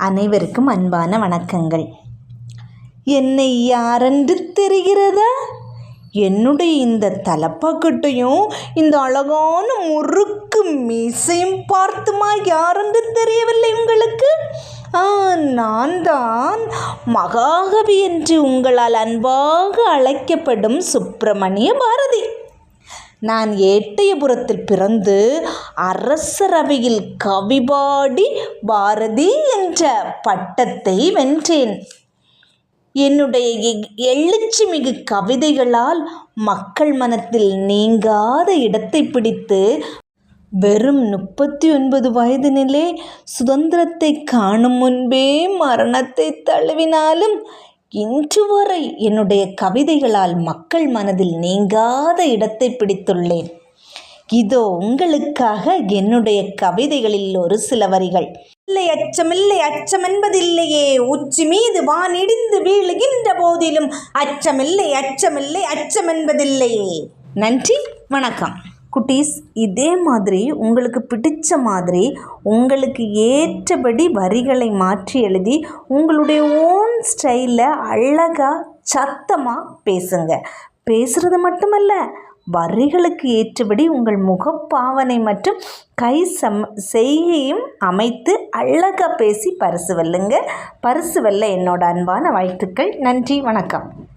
அனைவருக்கும் அன்பான வணக்கங்கள். என்னை யாரென்று தெரிகிறதா? என்னுடைய இந்த தலப்பாக்கட்டையும் இந்த அழகான முறுக்கு மீசையும் பார்த்துமா யாரென்று தெரியவில்லை உங்களுக்கு? ஆ நான் தான் மகாகவி என்று உங்களால் அன்பாக அழைக்கப்படும் சுப்பிரமணிய பாரதி. நான் எட்டயபுரத்தில் பிறந்து அரசரவையில் கவிபாடி பாரதி என்ற பட்டத்தை வென்றேன். என்னுடைய எ- எழுச்சி மிகு கவிதைகளால் மக்கள் மனத்தில் நீங்காத இடத்தை பிடித்து வெறும் முப்பத்தி ஒன்பது வயதினிலே சுதந்திரத்தை காணும் முன்பே மரணத்தை தழுவினாலும் இன்று வரை என்னுடைய கவிதைகளால் மக்கள் மனதில் நீங்காத இடத்தை பிடித்துள்ளேன். இதோ உங்களுக்காக என்னுடைய கவிதைகளில் ஒரு சில வரிகள். இல்லை அச்சமில்லை அச்சம் என்பதில்லையே. உச்சி மீது வானிடிந்து வீழுகின்ற போதிலும் அச்சமில்லை அச்சமில்லை அச்சம் என்பதில்லையே. நன்றி வணக்கம். குட்டீஸ் இதே மாதிரி உங்களுக்கு பிடித்த மாதிரி உங்களுக்கு ஏற்றபடி வரிகளை மாற்றி எழுதி உங்களுடைய ஓன் ஸ்டைலில் அழகாக சத்தமாக பேசுங்க. பேசுகிறது மட்டுமல்ல வரிகளுக்கு ஏற்றபடி உங்கள் முகப்பாவனை மற்றும் கை சம் செய்கையும் அமைத்து அழகாக பேசி பரிசு வெல்லுங்க. பரிசு வெல்ல என்னோட அன்பான வாழ்த்துக்கள். நன்றி வணக்கம்.